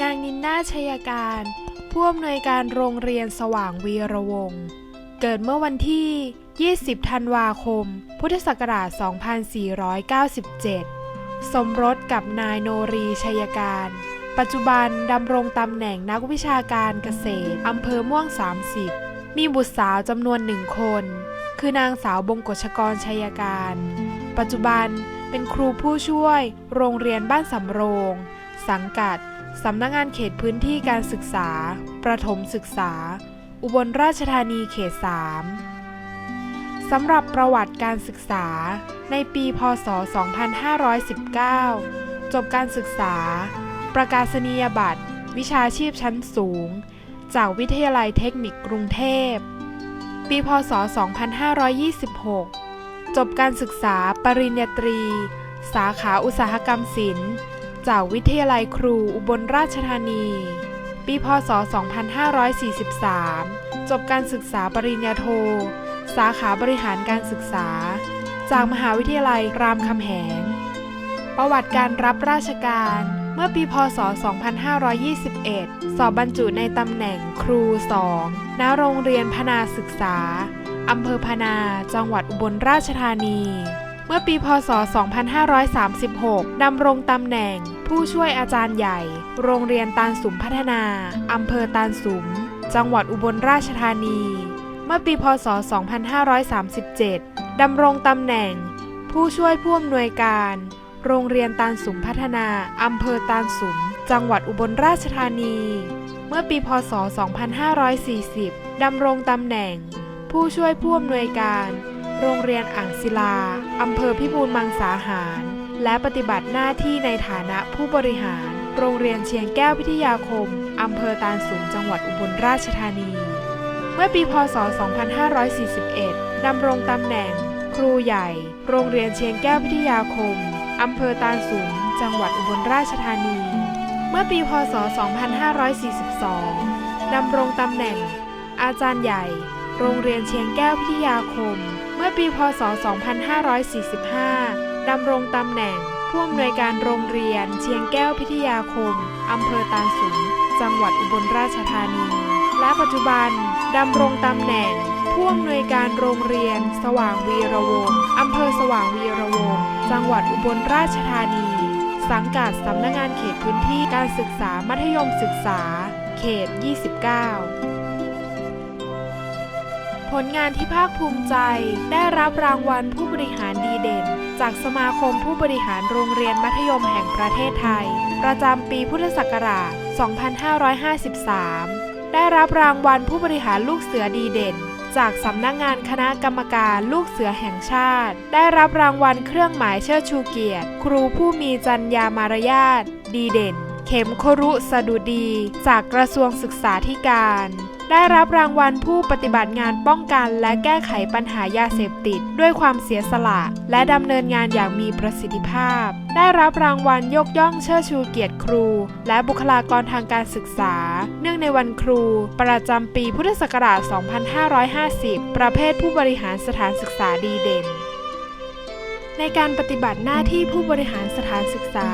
นางนินนาชัยการ ผู้อำนวยการโรงเรียนสว่างวีระวงศ์เกิดเมื่อวันที่ 20 ธันวาคม พุทธศักราช 2497 สมรสกับนายโนรีชัยการ ปัจจุบันดำรงตำแหน่งนักวิชาการเกษตรอำเภอม่วง 30 มีบุตรสาวจำนวนหนึ่งคน คือนางสาวบงกชกรชัยการ ปัจจุบันเป็นครูผู้ช่วยโรงเรียนบ้านสำโรง สังกัด สำนักงานเขตพื้นที่การศึกษา ประถมศึกษา อุบลราชธานีเขต 3 สำหรับประวัติการศึกษา ในปีพศ 2519 จบการศึกษา ประกาศนียบัตร วิชาชีพชั้นสูง จากวิทยาลัยเทคนิคกรุงเทพ ปีพศ 2526 จบการศึกษาปริญญาตรี สาขาอุตสาหกรรมศิลป์ จากวิทยาลัยครูอุบลราชธานี ปีพศ 2543 จบการศึกษาปริญญาโท สาขาบริหารการศึกษา จากมหาวิทยาลัยรามคำแหง ประวัติการรับราชการเมื่อปีพศ 2521 สอบบรรจุในตำแหน่งครู 2 ณ โรงเรียนพนาศึกษา อำเภอพนา จังหวัดอุบลราชธานี เมื่อปีพศ 2536 ดำรงตำแหน่ง ผู้ช่วยอาจารย์ใหญ่ โรงเรียนตาลสุมพัฒนา อำเภอตาลสุม จังหวัดอุบลราชธานี เมื่อปีพศ 2537 ดำรงตำแหน่ง ผู้ช่วยผู้อำนวยการ โรงเรียนตาลสุมพัฒนา อำเภอตาลสุม จังหวัดอุบลราชธานี เมื่อปีพศ 2540 ดำรงตำแหน่ง ผู้ช่วยผู้อำนวยการ โรงเรียนอ่างศิลา อำเภอพิบูลมังสาหาร และปฏิบัติหน้าที่ในฐานะผู้บริหาร โรงเรียนเชียงแก้วพิทยาคม อำเภอตาลสุมจังหวัดอุบลราชธานี เมื่อปีพศ 2541 ดำรงตำแหน่ง ครูใหญ่ โรงเรียนเชียงแก้วพิทยาคม อำเภอตาลสุมจังหวัดอุบลราชธานี เมื่อปีพศ 2542 ดำรงตำแหน่ง อาจารย์ใหญ่ โรงเรียนเชียงแก้วพิทยาคม เมื่อปีพศ 2545 ดำรงตำแหน่งผู้อำนวยการโรงเรียนเชียงแก้วพิทยาคม อำเภอตาลสุมจังหวัดอุบลราชธานี และปัจจุบันดำรงตำแหน่งผู้อำนวยการโรงเรียน สว่างวีระวงศ์อำเภอสว่างวีระวงศ์จังหวัดอุบลราชธานี สังกัดสำนักงานเขตพื้นที่การศึกษามัธยมศึกษา เขต 29 ลงานที่ภาคภูมิใจ ได้รับรางวัลผู้บริหารดีเด่น จากสมาคมผู้บริหารโรงเรียนมัธยมแห่งประเทศไทย ประจำปีพุทธศักราช 2553 ได้รับรางวัลผู้บริหารลูกเสือดีเด่น จากสำนักงงานคณะกรรมการลูกเสือแห่งชาติ ได้รับรางวัลเครื่องหมายเชิดชูเกียรติ ครูผู้มีจรรยามารยาทดีเด่น เข็มครุสดุดี จากกระทรวงศึกษาธิการ ได้รับรางวัลผู้ปฏิบัติงานป้องกันและแก้ไขปัญหายาเสพติด ด้วยความเสียสละ และดำเนินงานอย่างมีประสิทธิภาพ ได้รับรางวัลยกย่องเชิดชูเกียรติครู และบุคลากรทางการศึกษา เนื่องในวันครู ประจำปีพุทธศักราช 2550 ประเภทผู้บริหารสถานศึกษาดีเด่น ในการปฏิบัติหน้าที่ผู้บริหารสถานศึกษา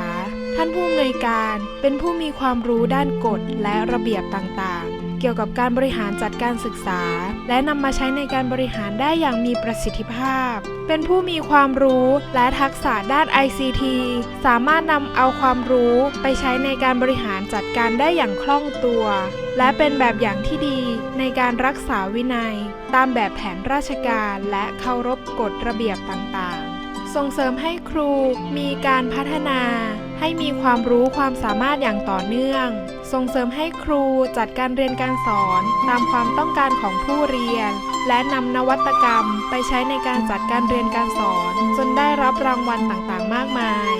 ท่านผู้อำนวยการเป็นผู้มีความรู้ด้านกฎและระเบียบต่างๆ กี่ยวกับการบริหารจัดการศึกษา และนำมาใช้ในการบริหารได้อย่างมีประสิทธิภาพ เป็นผู้มีความรู้และทักษะด้าน ICT สามารถนำเอาความรู้ไปใช้ในการบริหารจัดการได้อย่างคล่องตัว และเป็นแบบอย่างที่ดีในการรักษาวินัย ตามแบบแผนราชการและเคารพกฎระเบียบต่างๆ ส่งเสริมให้ครูมีการพัฒนาให้มีความรู้ความสามารถอย่างต่อเนื่อง ส่งเสริมให้ครูจัดการเรียนการสอนตามความต้องการของผู้เรียน และนำนวัตกรรมไปใช้ในการจัดการเรียนการสอน จนได้รับรางวัลต่างๆ มากมาย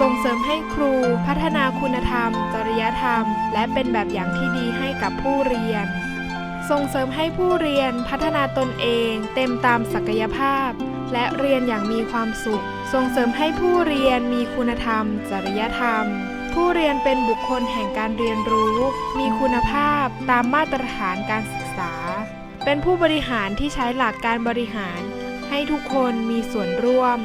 ส่งเสริมให้ครูพัฒนาคุณธรรม จริยธรรม และเป็นแบบอย่างที่ดีให้กับผู้เรียน ส่งเสริมให้ผู้เรียนพัฒนาตนเอง เต็มตามศักยภาพ และเรียนอย่างมีความสุข ส่งเสริมให้ผู้เรียนมีคุณธรรม จริยธรรม ผู้เรียนเป็นบุคคลแห่งการเรียนรู้ มีคุณภาพตามมาตรฐานการศึกษา เป็นผู้บริหารที่ใช้หลักการบริหาร ให้ทุกคนมีส่วนร่วม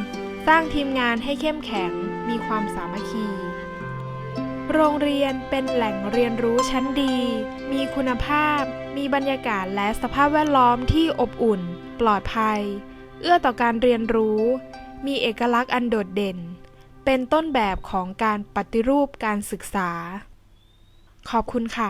สร้างทีมงานให้เข้มแข็ง มีความสามัคคีโรงเรียนเป็นแหล่งเรียนรู้ชั้นดี มีคุณภาพ มีบรรยากาศและสภาพแวดล้อมที่อบอุ่น ปลอดภัย เอื้อต่อการเรียนรู้ มีเอกลักษณ์อันโดดเด่น เป็นต้นแบบของการปฏิรูปการศึกษา ขอบคุณค่ะ